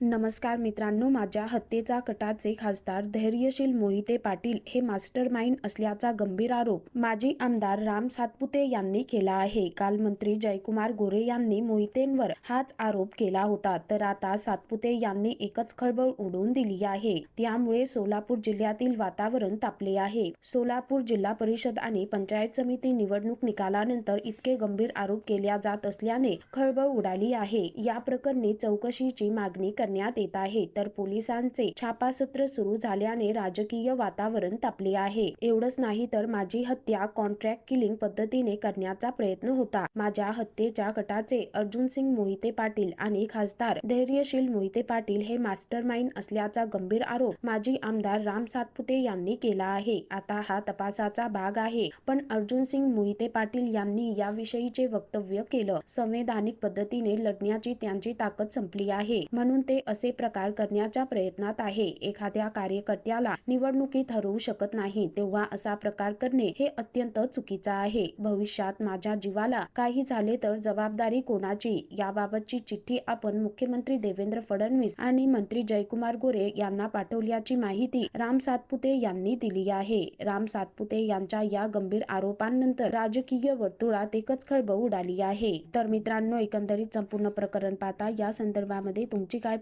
नमस्कार मित्रांनो माझ्या हत्येचा कटाचे खासदार धैर्यशील मोहिते पाटील हे मास्टर माइंड असल्याचा गंभीर आरोप माजी आमदार राम सातपुते यांनी केला आहे. काल मंत्री जयकुमार गोरे यांनी मोहितेंवर हाच आरोप केला होता. तर आता सातपुते यांनी एकच खळबळ उडवून दिली आहे. त्यामुळे सोलापूर जिल्ह्यातील वातावरण तापले आहे. सोलापूर जिल्हा परिषद आणि पंचायत समिती निवडणूक निकालानंतर इतके गंभीर आरोप केल्या जात असल्याने खळबळ उडाली आहे. या प्रकरणी चौकशीची मागणी करण्यात येत आहे. तर पोलिसांचे छापासत्र सुरू झाल्याने राजकीय वातावरण तापले आहे. एवढंच नाही तर माझी हत्या कॉन्ट्रॅक्ट किलिंग पद्धतीने करण्याचा प्रयत्न होता. माझ्या हत्येच्या गटाचे अर्जुन सिंग मोहिते पाटील आणि खासदार धैर्यशील मोहिते पाटील हे मास्टर माइंड असल्याचा गंभीर आरोप माजी आमदार राम सातपुते यांनी केला आहे. आता हा तपासाचा भाग आहे. पण अर्जुन सिंग मोहिते पाटील यांनी याविषयीचे वक्तव्य केलं. संवैधानिक पद्धतीने लढण्याची त्यांची ताकद संपली आहे. म्हणून ते ते असे प्रकार करण्याच्या प्रयत्नात आहे. एखाद्या कार्यकर्त्याला निवडणुकीत हरवू शकत नाही तेव्हा असा प्रकार करणे हे अत्यंत चुकीचं आहे. भविष्यात माझ्या जीवाला काही झाले तर जबाबदारी कोणाची? याबाबतची चिठ्ठी आपण मुख्यमंत्री देवेंद्र फडणवीस आणि मंत्री जयकुमार गोरे यांना पाठवल्याची माहिती राम सातपुते यांनी दिली आहे. राम सातपुते यांच्या या गंभीर आरोपांनंतर राजकीय वर्तुळात एकच खळबळ उडाली आहे. तर मित्रांनो एकंदरीत संपूर्ण प्रकरण पाहता या संदर्भामध्ये तुमची काय